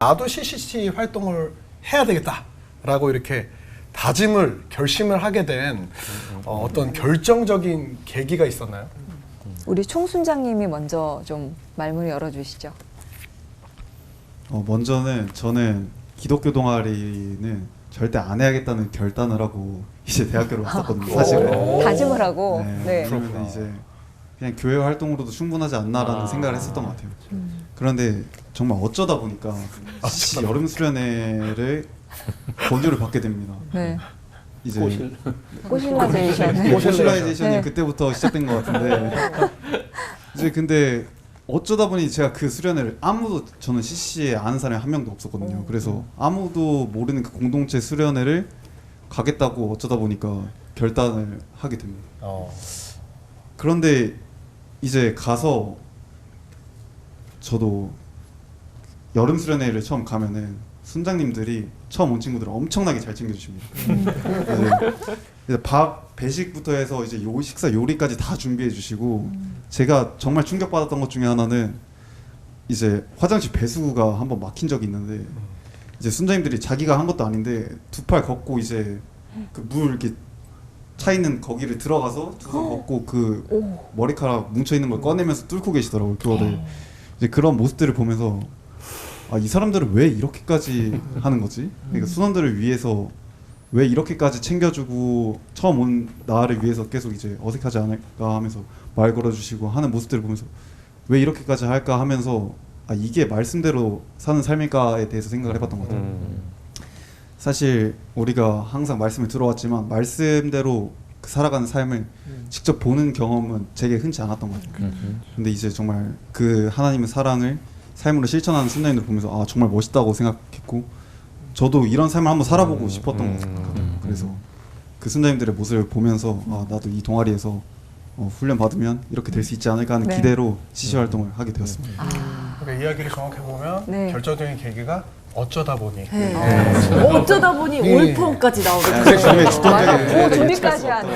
나도 CCC 활동을 해야 되겠다라고 이렇게 다짐을 결심을 하게 된 어, 어떤 결정적인 계기가 있었나요? 우리 총순장님이 먼저 좀 말문을 열어주시죠. 어, 먼저는 저는 기독교 동아리는 절대 안 해야겠다는 결단을 하고 이제 대학교를 왔었거든요. 사실은. 다짐을 하고. 네. 네. 그러면. 이제 그냥 교회 활동으로도 충분하지 않나라는 아. 생각을 했었던 것 같아요. 그런데 정말 어쩌다 보니까 CCC 여름 수련회를 권유를 받게 됩니다. 네. 이제 꼬실 꼬실라제이션. 네, 소셜라이제이션이 네. 그때부터 시작된 것 같은데 이제 근데 어쩌다 보니 제가 그 수련회를 아무도 저는 CC에 아는 사람이 한 명도 없었거든요. 그래서 아무도 모르는 그 공동체 수련회를 가겠다고 어쩌다 보니까 결단을 하게 됩니다. 어. 그런데 이제 가서 저도 여름 수련회를 처음 가면은 순장님들이 처음 온 친구들을 엄청나게 잘 챙겨주십니다. 네. 이제 밥 배식부터 해서 이제 요 식사 요리까지 다 준비해 주시고 제가 정말 충격 받았던 것 중에 하나는 이제 화장실 배수구가 한번 막힌 적이 있는데 이제 순장님들이 자기가 한 것도 아닌데 두 팔 걷고 이제 그 물 이렇게 차 있는 거기를 들어가서 두 손 걷고 그 오. 머리카락 뭉쳐 있는 걸 꺼내면서 뚫고 계시더라고요. 그거를 이제 그런 모습들을 보면서 아 이 사람들은 왜 이렇게까지 하는 거지? 그러니까 순원들을 위해서 왜 이렇게까지 챙겨주고 처음 온 나를 위해서 계속 이제 어색하지 않을까 하면서 말 걸어주시고 하는 모습들을 보면서 왜 이렇게까지 할까 하면서 아 이게 말씀대로 사는 삶일까에 대해서 생각을 해봤던 것 같아요. 음. 사실 우리가 항상 말씀을 들어왔지만 말씀대로 그 살아가는 삶을 직접 보는 경험은 제게 흔치 않았던 것 같아요. 근데 이제 정말 그 하나님의 사랑을 삶으로 실천하는 순장님들 보면서 아 정말 멋있다고 생각했고 저도 이런 삶을 한번 살아보고 음, 싶었던 음, 것 같거든요. 음, 그래서 그 순장님들의 모습을 보면서 아 나도 이 동아리에서 어, 훈련 받으면 이렇게 될 수 있지 않을까 하는 네. 기대로 CC 활동을 하게 되었습니다. 아. 그러니까 이야기를 정확히 보면 네. 결정적인 계기가 어쩌다 보니 네. 어쩌다 보니 네. 올펑까지 나오게 네, 주권적인 맞아. 오, 네, 준비까지 하는.